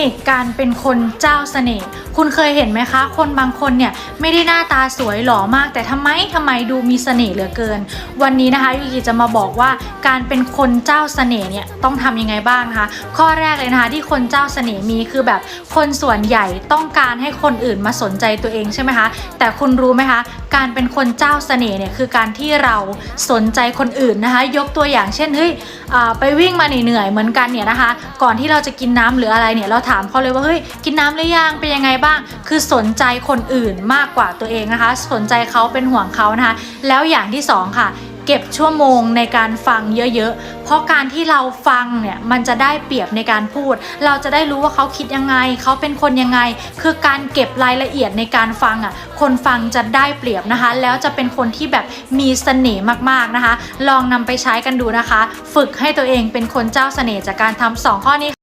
นิคการเป็นคนเจ้าเสน่ห์คุณเคยเห็นไหมคะ คนบางคนเนี่ยไม่ได้หน้าตาสวยหล่อมาก แต่ทำไมทำไมดูมีเสน่ห์เหลือเกิน วันนี้นะคะยูกิจะมาบอกว่าการเป็นคนเจ้าเสน่ห์เนี่ยต้องทำยังไงบ้างนะคะข้อแรกเลยนะคะที่คนเจ้าเสน่ห์มีคือแบบคนส่วนใหญ่ต้องการให้คนอื่นมาสนใจตัวเองใช่ไหมคะแต่คุณรู้ไหมคะการเป็นคนเจ้าเสน่ห์เนี่ยคือการที่เราสนใจคนอื่นนะคะ ยกตัวอย่างเช่นเฮ้ยไปวิ่งมาเหนื่อยเหมือนกันเนี่ยนะคะ ก่อนที่เราจะกินน้ำหรืออะไรเนี่ยเราถามเขาเลยว่าเฮ้ยกินน้ำหรือยังเป็นยังไงบ้าง คือสนใจคนอื่นมากกว่าตัวเองนะคะ สนใจเขาเป็นห่วงเขานะคะ แล้วอย่างที่สองค่ะเก็บชั่วโมงในการฟังเยอะๆ เพราะการที่เราฟังเนี่ยมันจะได้เปรียบในการพูด เราจะได้รู้ว่าเขาคิดยังไง เขาเป็นคนยังไง คือการเก็บรายละเอียดในการฟังอะ คนฟังจะได้เปรียบนะคะ แล้วจะเป็นคนที่แบบมีเสน่ห์มากๆนะคะ ลองนำไปใช้กันดูนะคะ ฝึกให้ตัวเองเป็นคนเจ้าเสน่ห์จากการทำสองข้อนี้